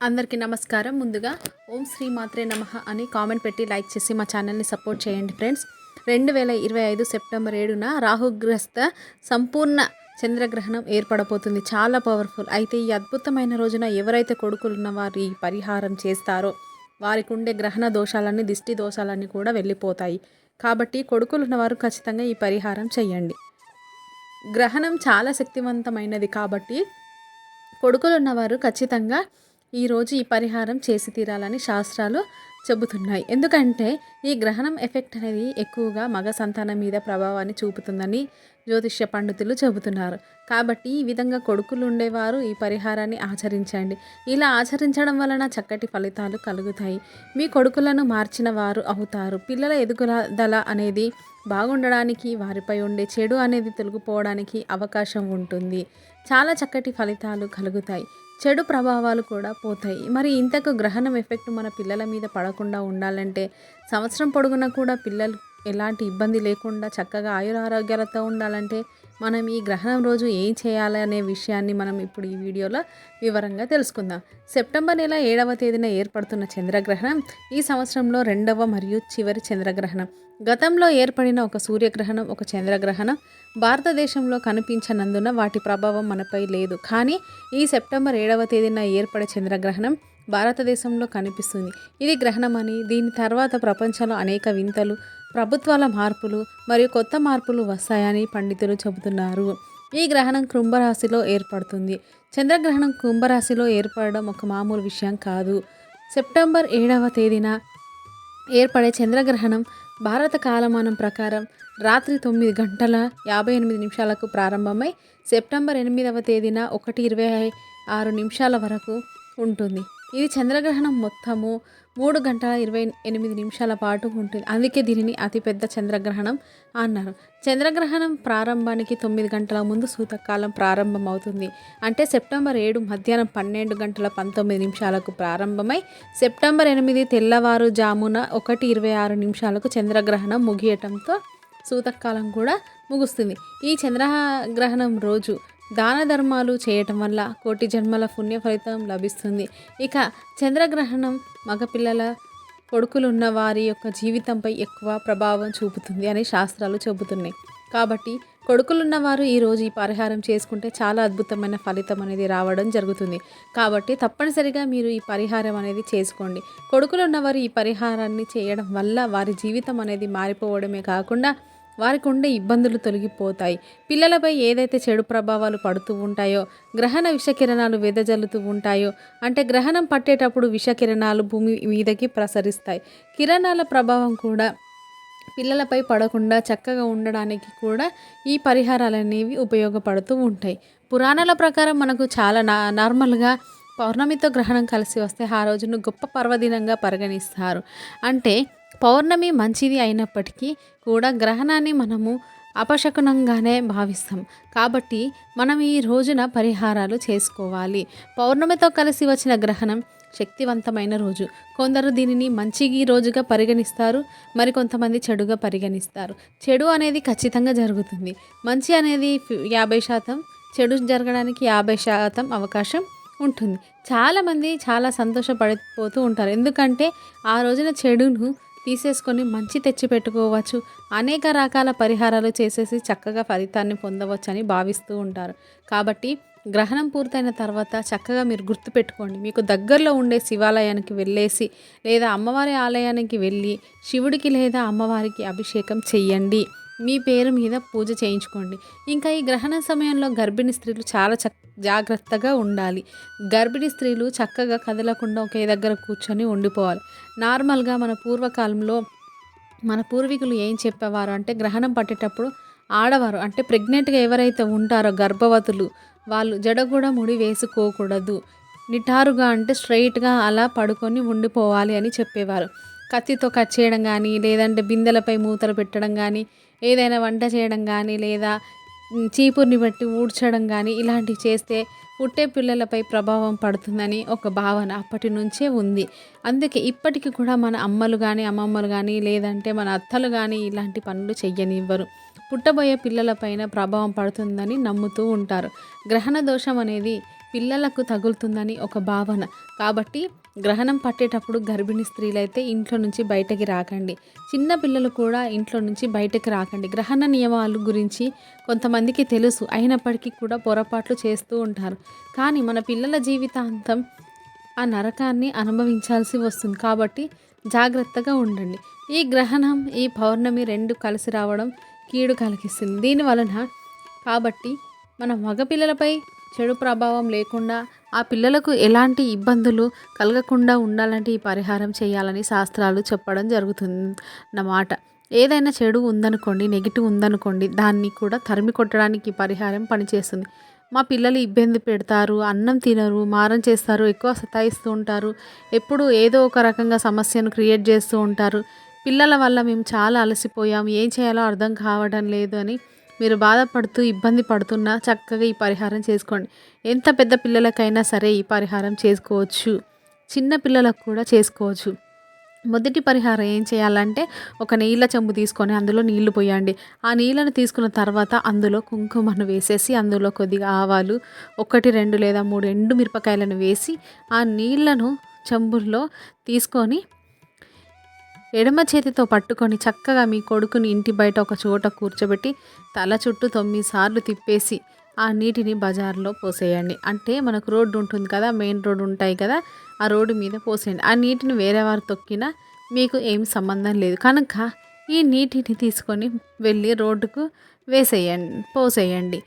అందరికీ నమస్కారం. ముందుగా ఓం శ్రీ మాత్రే నమః అని కామెంట్ పెట్టి లైక్ చేసి మా ఛానల్ని సపోర్ట్ చేయండి ఫ్రెండ్స్. రెండు వేల ఇరవై ఐదు సెప్టెంబర్ ఏడున రాహుగ్రస్త సంపూర్ణ చంద్రగ్రహణం ఏర్పడబోతుంది. చాలా పవర్ఫుల్. అయితే ఈ అద్భుతమైన రోజున ఎవరైతే కొడుకులున్న వారు ఈ పరిహారం చేస్తారో వారికి ఉండే గ్రహణ దోషాలన్నీ దిష్టి దోషాలన్నీ కూడా వెళ్ళిపోతాయి. కాబట్టి కొడుకులున్న వారు ఖచ్చితంగా ఈ పరిహారం చేయండి. గ్రహణం చాలా శక్తివంతమైనది కాబట్టి కొడుకులున్నవారు ఖచ్చితంగా ఈరోజు ఈ పరిహారం చేసి తీరాలని శాస్త్రాలు చెబుతున్నాయి. ఎందుకంటే ఈ గ్రహణం ఎఫెక్ట్ అనేది ఎక్కువగా మగ సంతానం మీద ప్రభావాన్ని చూపుతుందని జ్యోతిష్య పండితులు చెబుతున్నారు. కాబట్టి ఈ విధంగా కొడుకులు ఉండేవారు ఈ పరిహారాన్ని ఆచరించండి. ఇలా ఆచరించడం వలన చక్కటి ఫలితాలు కలుగుతాయి. మీ కొడుకులను మార్చిన వారు అవుతారు. పిల్లల ఎదుగుదల అనేది బాగుండడానికి వారిపై ఉండే చెడు అనేది తొలగిపోవడానికి అవకాశం ఉంటుంది. చాలా చక్కటి ఫలితాలు కలుగుతాయి. చెడు ప్రభావాలు కూడా పోతాయి. మరి ఇంతకు గ్రహణం ఎఫెక్ట్ మన పిల్లల మీద పడకుండా ఉండాలంటే సంవత్సరం పొడుగునా కూడా పిల్లలు ఎలాంటి ఇబ్బంది లేకుండా చక్కగా ఆయురారోగ్యాలతో ఉండాలంటే మనం ఈ గ్రహణం రోజు ఏం చేయాలి అనే విషయాన్ని మనం ఇప్పుడు ఈ వీడియోలో వివరంగా తెలుసుకుందాం. సెప్టెంబర్ నెల ఏడవ తేదీన ఏర్పడుతున్న చంద్రగ్రహణం ఈ సంవత్సరంలో రెండవ మరియు చివరి చంద్రగ్రహణం. గతంలో ఏర్పడిన ఒక సూర్యగ్రహణం ఒక చంద్రగ్రహణం భారతదేశంలో కనిపించనందున వాటి ప్రభావం మనపై లేదు. కానీ ఈ సెప్టెంబర్ ఏడవ తేదీన ఏర్పడే చంద్రగ్రహణం భారతదేశంలో కనిపిస్తుంది. ఇది గ్రహణం అని దీని తర్వాత ప్రపంచంలో అనేక వింతలు ప్రభుత్వాల మార్పులు మరియు కొత్త మార్పులు వస్తాయని పండితులు చెబుతున్నారు. ఈ గ్రహణం కుంభరాశిలో ఏర్పడుతుంది. చంద్రగ్రహణం కుంభరాశిలో ఏర్పడడం ఒక మామూలు విషయం కాదు. సెప్టెంబర్ ఏడవ తేదీన ఏర్పడే చంద్రగ్రహణం భారత కాలమానం ప్రకారం రాత్రి తొమ్మిది గంటల యాభై ఎనిమిది నిమిషాలకు ప్రారంభమై సెప్టెంబర్ ఎనిమిదవ తేదీన ఒకటి ఇరవై ఆరు నిమిషాల వరకు ఉంటుంది. ఇది చంద్రగ్రహణం మొత్తము మూడు గంటల ఇరవై ఎనిమిది నిమిషాల పాటు ఉంటుంది. అందుకే దీనిని అతిపెద్ద చంద్రగ్రహణం అన్నారు. చంద్రగ్రహణం ప్రారంభానికి తొమ్మిది గంటల ముందు సూతకాలం ప్రారంభమవుతుంది. అంటే సెప్టెంబర్ ఏడు మధ్యాహ్నం పన్నెండు గంటల పంతొమ్మిది నిమిషాలకు ప్రారంభమై సెప్టెంబర్ ఎనిమిది తెల్లవారు జామున ఒకటి ఇరవై ఆరు నిమిషాలకు చంద్రగ్రహణం ముగియటంతో సూతకాలం కూడా ముగుస్తుంది. ఈ చంద్రగ్రహణం రోజు దాన ధర్మాలు చేయటం వల్ల కోటి జన్మల పుణ్య ఫలితం లభిస్తుంది. ఇక చంద్రగ్రహణం మగపిల్లల కొడుకులున్న వారి యొక్క జీవితంపై ఎక్కువ ప్రభావం చూపుతుంది అని శాస్త్రాలు చెబుతున్నాయి. కాబట్టి కొడుకులున్న వారు ఈరోజు ఈ పరిహారం చేసుకుంటే చాలా అద్భుతమైన ఫలితం అనేది రావడం జరుగుతుంది. కాబట్టి తప్పనిసరిగా మీరు ఈ పరిహారం అనేది చేసుకోండి. కొడుకులున్నవారు ఈ పరిహారాన్ని చేయడం వల్ల వారి జీవితం అనేది మారిపోవడమే కాకుండా వారికి ఉండే ఇబ్బందులు తొలగిపోతాయి. పిల్లలపై ఏదైతే చెడు ప్రభావాలు పడుతూ ఉంటాయో గ్రహణ విషకిరణాలు వెదజల్లుతూ ఉంటాయో అంటే గ్రహణం పట్టేటప్పుడు విషకిరణాలు భూమి మీదకి ప్రసరిస్తాయి. కిరణాల ప్రభావం కూడా పిల్లలపై పడకుండా చక్కగా ఉండడానికి కూడా ఈ పరిహారాలు అనేవి ఉపయోగపడుతూ ఉంటాయి. పురాణాల ప్రకారం మనకు చాలా నా నార్మల్గా పౌర్ణమితో గ్రహణం కలిసి వస్తే ఆ రోజును గొప్ప పర్వదినంగా పరిగణిస్తారు. అంటే పౌర్ణమి మంచిది అయినప్పటికీ కూడా గ్రహణాన్ని మనము అపశకునంగానే భావిస్తాం. కాబట్టి మనం ఈ రోజున పరిహారాలు చేసుకోవాలి. పౌర్ణమితో కలిసి వచ్చిన గ్రహణం శక్తివంతమైన రోజు. కొందరు దీనిని మంచి రోజుగా పరిగణిస్తారు. మరికొంతమంది చెడుగా పరిగణిస్తారు. చెడు అనేది ఖచ్చితంగా జరుగుతుంది. మంచి అనేది యాభై శాతం చెడు జరగడానికి యాభై శాతం అవకాశం ఉంటుంది. చాలామంది చాలా సంతోషపడిపోతూ ఉంటారు. ఎందుకంటే ఆ రోజున చెడును తీసేసుకొని మంచి తెచ్చి పెట్టుకోవచ్చు. అనేక రకాల పరిహారాలు చేసేసి చక్కగా ఫలితాన్ని పొందవచ్చు అని భావిస్తూ ఉంటారు. కాబట్టి గ్రహణం పూర్తయిన తర్వాత చక్కగా మీరు గుర్తుపెట్టుకోండి. మీకు దగ్గరలో ఉండే శివాలయానికి వెళ్ళేసి లేదా అమ్మవారి ఆలయానికి వెళ్ళి శివుడికి లేదా అమ్మవారికి అభిషేకం చెయ్యండి. మీ పేరు మీద పూజ చేయించుకోండి. ఇంకా ఈ గ్రహణ సమయంలో గర్భిణీ స్త్రీలు చాలా చక్ జాగ్రత్తగా ఉండాలి. గర్భిణీ స్త్రీలు చక్కగా కదలకుండా ఒకే దగ్గర కూర్చొని ఉండిపోవాలి. నార్మల్గా మన పూర్వకాలంలో మన పూర్వీకులు ఏం చెప్పేవారు అంటే గ్రహణం పట్టేటప్పుడు ఆడవారు అంటే ప్రెగ్నెంట్గా ఎవరైతే ఉంటారో గర్భవతులు వాళ్ళు జడ కూడా ముడి వేసుకోకూడదు. నిటారుగా అంటే స్ట్రైట్గా అలా పడుకొని ఉండిపోవాలి అని చెప్పేవారు. కత్తితో కట్ చేయడం కానీ లేదంటే బిందెలపై మూతలు పెట్టడం కానీ ఏదైనా వంట చేయడం కానీ లేదా చీపుర్ని బట్టి ఊడ్చడం కానీ ఇలాంటివి చేస్తే పుట్టే పిల్లలపై ప్రభావం పడుతుందని ఒక భావన అప్పటి నుంచే ఉంది. అందుకే ఇప్పటికీ కూడా మన అమ్మలు కానీ అమ్మమ్మలు కానీ లేదంటే మన అత్తలు కానీ ఇలాంటి పనులు చెయ్యనివ్వరు. పుట్టబోయే పిల్లలపైన ప్రభావం పడుతుందని నమ్ముతూ ఉంటారు. గ్రహణ దోషం అనేది పిల్లలకు తగులుతుందని ఒక భావన. కాబట్టి గ్రహణం పట్టేటప్పుడు గర్భిణీ స్త్రీలైతే ఇంట్లో నుంచి బయటకి రాకండి. చిన్న పిల్లలు కూడా ఇంట్లో నుంచి బయటకి రాకండి. గ్రహణ నియమాలు గురించి కొంతమందికి తెలుసు. అయినప్పటికీ కూడా పొరపాట్లు చేస్తూ ఉంటారు. కానీ మన పిల్లల జీవితాంతం ఆ నరకాన్ని అనుభవించాల్సి వస్తుంది. కాబట్టి జాగ్రత్తగా ఉండండి. ఈ గ్రహణం ఈ పౌర్ణమి రెండు కలిసి రావడం కీడు కలిగిస్తుంది. దీని వలన కాబట్టి మన మగపిల్లలపై చెడు ప్రభావం లేకుండా ఆ పిల్లలకు ఎలాంటి ఇబ్బందులు కలగకుండా ఉండాలంటే ఈ పరిహారం చేయాలని శాస్త్రాలు చెప్పడం జరుగుతుందన్నమాట ఏదైనా చెడు ఉందనుకోండి నెగిటివ్ ఉందనుకోండి దాన్ని కూడా తరిమి కొట్టడానికి ఈ పరిహారం పనిచేస్తుంది. మా పిల్లలు ఇబ్బంది పెడతారు అన్నం తినరు మారం చేస్తారు ఎక్కువ సతాయిస్తూ ఉంటారు ఎప్పుడు ఏదో ఒక రకంగా సమస్యను క్రియేట్ చేస్తూ ఉంటారు. పిల్లల వల్ల మేము చాలా అలసిపోయాం ఏం చేయాలో అర్థం కావడం లేదు అని మీరు బాధపడుతూ ఇబ్బంది పడుతున్నా చక్కగా ఈ పరిహారం చేసుకోండి. ఎంత పెద్ద పిల్లలకైనా సరే ఈ పరిహారం చేసుకోవచ్చు. చిన్న పిల్లలకు కూడా చేసుకోవచ్చు. మొదటి పరిహారం ఏం చేయాలంటే ఒక నీళ్ళ చెంబు తీసుకొని అందులో నీళ్ళు పోయండి. ఆ నీళ్ళను తీసుకున్న తర్వాత అందులో కుంకుమను వేసేసి అందులో కొద్దిగా ఆవాలు ఒకటి రెండు లేదా మూడు ఎండు మిరపకాయలను వేసి ఆ నీళ్ళను చెంబుల్లో తీసుకొని ఎడమ చేతితో పట్టుకొని చక్కగా మీ కొడుకుని ఇంటి బయట ఒక చోట కూర్చోబెట్టి తల చుట్టూ తొమ్మిది సార్లు తిప్పేసి ఆ నీటిని బజార్లో పోసేయండి. అంటే మనకు రోడ్డు ఉంటుంది కదా మెయిన్ రోడ్డు ఉంటాయి కదా ఆ రోడ్డు మీద పోసేయండి. ఆ నీటిని వేరే వారు తొక్కినా మీకు ఏం సంబంధం లేదు. కనుక ఈ నీటిని తీసుకొని వెళ్ళి రోడ్డుకు వేసేయండి పోసేయండి.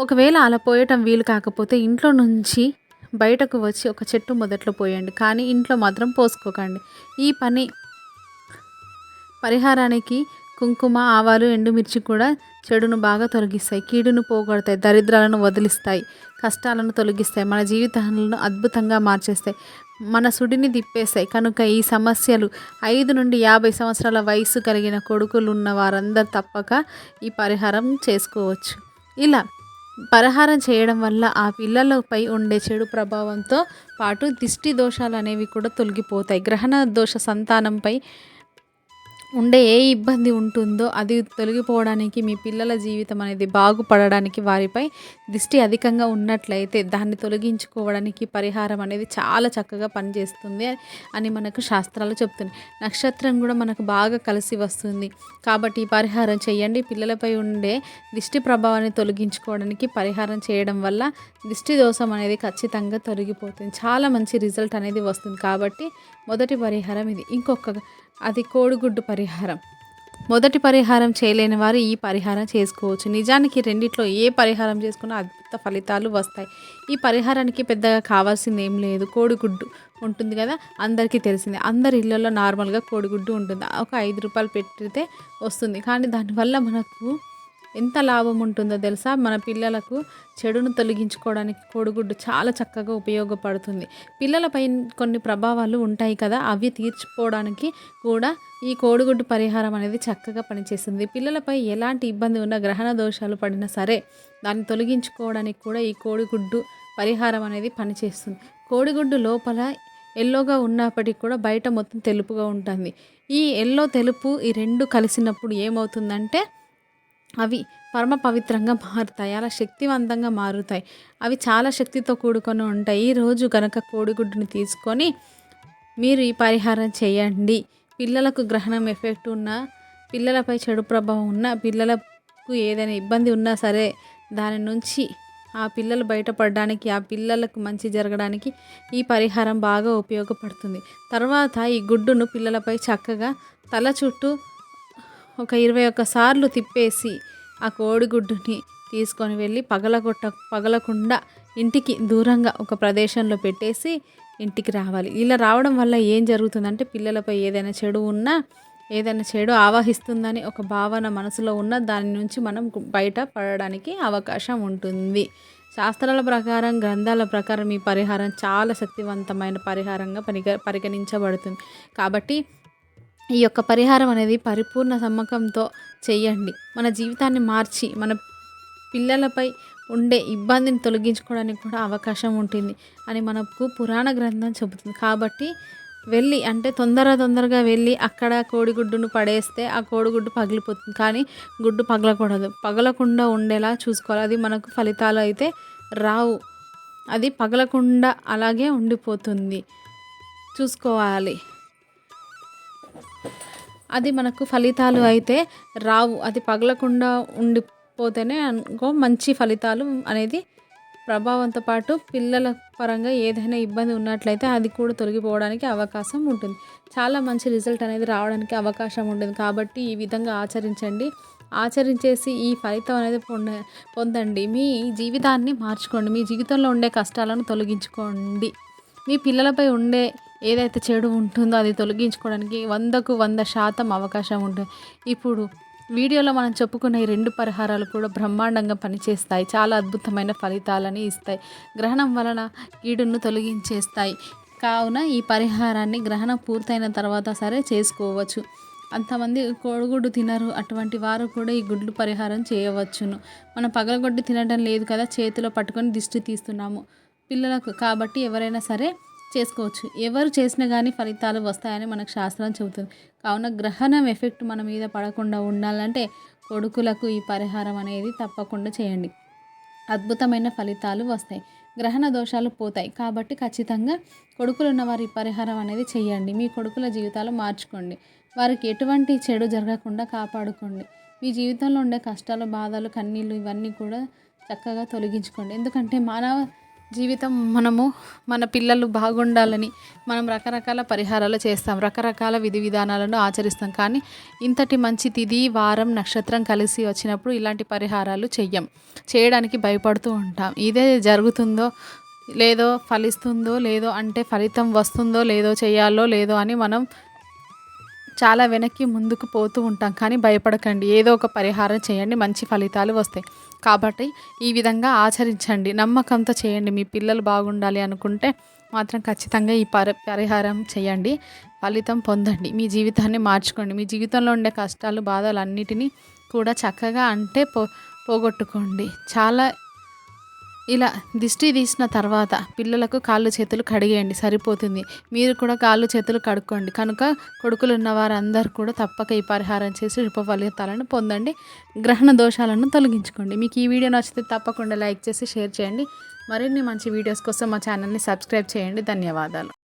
ఒకవేళ అలా పోయటం వీలు కాకపోతే ఇంట్లో నుంచి బయటకు వచ్చి ఒక చెట్టు మొదట్లో పోయండి. కానీ ఇంట్లో మాత్రం పోసుకోకండి. ఈ పని పరిహారానికి కుంకుమ ఆవాలు ఎండుమిర్చి కూడా చెడును బాగా తొలగిస్తాయి కీడును పోగొడతాయి దరిద్రాలను వదిలిస్తాయి కష్టాలను తొలగిస్తాయి మన జీవితాలను అద్భుతంగా మార్చేస్తాయి మన సుడిని తిప్పేస్తాయి. కనుక ఈ సమస్యలు ఐదు నుండి యాభై సంవత్సరాల వయసు కలిగిన కొడుకులు ఉన్న వారందరూ తప్పక ఈ పరిహారం చేసుకోవచ్చు. ఇలా పరిహారం చేయడం వల్ల ఆ పిల్లలపై ఉండే చెడు ప్రభావంతో పాటు దిష్టి దోషాలు అనేవి కూడా తొలగిపోతాయి. గ్రహణ దోష సంతానంపై ఉండే ఏ ఇబ్బంది ఉంటుందో అది తొలగిపోవడానికి మీ పిల్లల జీవితం అనేది బాగుపడడానికి వారిపై దిష్టి అధికంగా ఉన్నట్లయితే దాన్ని తొలగించుకోవడానికి పరిహారం అనేది చాలా చక్కగా పనిచేస్తుంది అని మనకు శాస్త్రాలు చెప్తుంది నక్షత్రం కూడా మనకు బాగా కలిసి వస్తుంది. కాబట్టి ఈ పరిహారం చేయండి. పిల్లలపై ఉండే దిష్టి ప్రభావాన్ని తొలగించుకోవడానికి పరిహారం చేయడం వల్ల దిష్టి దోషం అనేది ఖచ్చితంగా తొలగిపోతుంది. చాలా మంచి రిజల్ట్ అనేది వస్తుంది. కాబట్టి మొదటి పరిహారం ఇది. ఇంకొక అది కోడిగుడ్డు పరిహారం. మొదటి పరిహారం చేయలేని వారు ఈ పరిహారం చేసుకోవచ్చు. నిజానికి రెండిట్లో ఏ పరిహారం చేసుకున్నా అద్భుత ఫలితాలు వస్తాయి. ఈ పరిహారానికి పెద్దగా కావాల్సింది ఏం లేదు. కోడిగుడ్డు ఉంటుంది కదా అందరికీ తెలిసిందే. అందరి ఇళ్ళల్లో నార్మల్గా కోడిగుడ్డు ఉంటుంది. ఒక ఐదు రూపాయలు పెట్టితే వస్తుంది. కానీ దానివల్ల మనకు ఎంత లాభం ఉంటుందో తెలుసా? మన పిల్లలకు చెడును తొలగించుకోవడానికి కోడిగుడ్డు చాలా చక్కగా ఉపయోగపడుతుంది. పిల్లలపై కొన్ని ప్రభావాలు ఉంటాయి కదా అవి తీర్చుకోవడానికి కూడా ఈ కోడిగుడ్డు పరిహారం అనేది చక్కగా పనిచేస్తుంది. పిల్లలపై ఎలాంటి ఇబ్బంది ఉన్న గ్రహణ దోషాలు పడినా సరే దాన్ని తొలగించుకోవడానికి కూడా ఈ కోడిగుడ్డు పరిహారం అనేది పనిచేస్తుంది. కోడిగుడ్డు లోపల ఎల్లోగా ఉన్నప్పటికీ కూడా బయట మొత్తం తెలుపుగా ఉంటుంది. ఈ ఎల్లో తెలుపు ఈ రెండు కలిసినప్పుడు ఏమవుతుందంటే అవి పరమ పవిత్రంగా మారుతాయి అలా శక్తివంతంగా మారుతాయి. అవి చాలా శక్తితో కూడుకొని ఉంటాయి. ఈరోజు కనుక కోడిగుడ్డుని తీసుకొని మీరు ఈ పరిహారం చేయండి. పిల్లలకు గ్రహణం ఎఫెక్ట్ ఉన్న పిల్లలపై చెడు ప్రభావం ఉన్న పిల్లలకు ఏదైనా ఇబ్బంది ఉన్నా సరే దాని నుంచి ఆ పిల్లలు బయటపడడానికి ఆ పిల్లలకు మంచి జరగడానికి ఈ పరిహారం బాగా ఉపయోగపడుతుంది. తర్వాత ఈ గుడ్డును పిల్లలపై చక్కగా తల చుట్టూ ఒక ఇరవై ఒక్క సార్లు తిప్పేసి ఆ కోడిగుడ్డుని తీసుకొని వెళ్ళి పగలగొట్ట పగలకుండా ఇంటికి దూరంగా ఒక ప్రదేశంలో పెట్టేసి ఇంటికి రావాలి. ఇలా రావడం వల్ల ఏం జరుగుతుందంటే పిల్లలపై ఏదైనా చెడు ఉన్నా ఏదైనా చెడు ఆవహిస్తుందని ఒక భావన మనసులో ఉన్న దాని నుంచి మనం బయట పడడానికి అవకాశం ఉంటుంది. శాస్త్రాల ప్రకారం గ్రంథాల ప్రకారం ఈ పరిహారం చాలా శక్తివంతమైన పరిహారంగా పరిగ పరిగణించబడుతుంది. కాబట్టి ఈ యొక్క పరిహారం అనేది పరిపూర్ణ నమ్మకంతో చేయండి. మన జీవితాన్ని మార్చి మన పిల్లలపై ఉండే ఇబ్బందిని తొలగించుకోవడానికి కూడా అవకాశం ఉంటుంది అని మనకు పురాణ గ్రంథం చెబుతుంది. కాబట్టి వెళ్ళి అంటే తొందర తొందరగా వెళ్ళి అక్కడ కోడిగుడ్డును పడేస్తే ఆ కోడిగుడ్డు పగిలిపోతుంది. కానీ గుడ్డు పగలకూడదు. పగలకుండా ఉండేలా చూసుకోవాలి. అది మనకు ఫలితాలు అయితే రావు. అది పగలకుండా అలాగే ఉండిపోతుంది. చూసుకోవాలి. అది మనకు ఫలితాలు అయితే రావు. అది పగలకుండా ఉండిపోతేనే అనుకో మంచి ఫలితాలు అనేది ప్రభావంతో పాటు పిల్లల పరంగా ఏదైనా ఇబ్బంది ఉన్నట్లయితే అది కూడా తొలగిపోవడానికి అవకాశం ఉంటుంది. చాలా మంచి రిజల్ట్ అనేది రావడానికి అవకాశం ఉంటుంది. కాబట్టి ఈ విధంగా ఆచరించండి. ఆచరించేసి ఈ ఫలితం అనేది పొంద పొందండి. మీ జీవితాన్ని మార్చుకోండి. మీ జీవితంలో ఉండే కష్టాలను తొలగించుకోండి. మీ పిల్లలపై ఉండే ఏదైతే చెడు ఉంటుందో అది తొలగించుకోవడానికి వందకు వంద శాతం అవకాశం ఉంటుంది. ఇప్పుడు వీడియోలో మనం చెప్పుకున్న ఈ రెండు పరిహారాలు కూడా బ్రహ్మాండంగా పనిచేస్తాయి. చాలా అద్భుతమైన ఫలితాలని ఇస్తాయి. గ్రహణం వలన కీడును తొలగించేస్తాయి. కావున ఈ పరిహారాన్ని గ్రహణం పూర్తయిన తర్వాత సరే చేసుకోవచ్చు. అంతమంది కోడిగుడ్డు తినరు. అటువంటి వారు కూడా ఈ గుడ్లు పరిహారం చేయవచ్చును. మనం పగలగొడ్డి తినడం లేదు కదా. చేతిలో పట్టుకొని దిష్టి తీస్తున్నాము. పిల్లలకు కాబట్టి ఎవరైనా సరే చేసుకోవచ్చు. ఎవరు చేసినా కానీ ఫలితాలు వస్తాయని మనకు శాస్త్రం చెబుతుంది. కావున గ్రహణం ఎఫెక్ట్ మన మీద పడకుండా ఉండాలంటే కొడుకులకు ఈ పరిహారం అనేది తప్పకుండా చేయండి. అద్భుతమైన ఫలితాలు వస్తాయి. గ్రహణ దోషాలు పోతాయి. కాబట్టి ఖచ్చితంగా కొడుకులు ఉన్న వారి పరిహారం అనేది చేయండి. మీ కొడుకుల జీవితాలు మార్చుకోండి. వారికి ఎటువంటి చెడు జరగకుండా కాపాడుకోండి. మీ జీవితంలో ఉండే కష్టాలు బాధలు కన్నీళ్ళు ఇవన్నీ కూడా చక్కగా తొలగించుకోండి. ఎందుకంటే మానవ జీవితం మనము మన పిల్లలు బాగుండాలని మనం రకరకాల పరిహారాలు చేస్తాం రకరకాల విధి విధానాలను ఆచరిస్తాం. కానీ ఇంతటి మంచి తిది వారం నక్షత్రం కలిసి వచ్చినప్పుడు ఇలాంటి పరిహారాలు చెయ్యం. చేయడానికి భయపడుతూ ఉంటాం. ఇదే జరుగుతుందో లేదో ఫలిస్తుందో లేదో అంటే ఫలితం వస్తుందో లేదో చేయాలో లేదో అని మనం చాలా వెనక్కి ముందుకు పోతూ ఉంటాం. కానీ భయపడకండి. ఏదో ఒక పరిహారం చేయండి. మంచి ఫలితాలు వస్తాయి. కాబట్టి ఈ విధంగా ఆచరించండి. నమ్మకంతో చేయండి. మీ పిల్లలు బాగుండాలి అనుకుంటే మాత్రం ఖచ్చితంగా ఈ పరి పరిహారం చేయండి. ఫలితం పొందండి. మీ జీవితాన్ని మార్చుకోండి. మీ జీవితంలో ఉండే కష్టాలు బాధలు అన్నిటినీ కూడా చక్కగా అంటే పో పోగొట్టుకోండి. చాలా ఇలా దిష్టి తీసిన తర్వాత పిల్లలకు కాళ్ళు చేతులు కడిగేయండి సరిపోతుంది. మీరు కూడా కాళ్ళు చేతులు కడుక్కోండి. కనుక కొడుకులు ఉన్న వారందరూ కూడా తప్పక ఈ పరిహారం చేసి శుభ ఫలితాలను పొందండి. గ్రహణ దోషాలను తొలగించుకోండి. మీకు ఈ వీడియో నచ్చితే తప్పకుండా లైక్ చేసి షేర్ చేయండి. మరిన్ని మంచి వీడియోస్ కోసం మా ఛానల్ని సబ్స్క్రైబ్ చేయండి. ధన్యవాదాలు.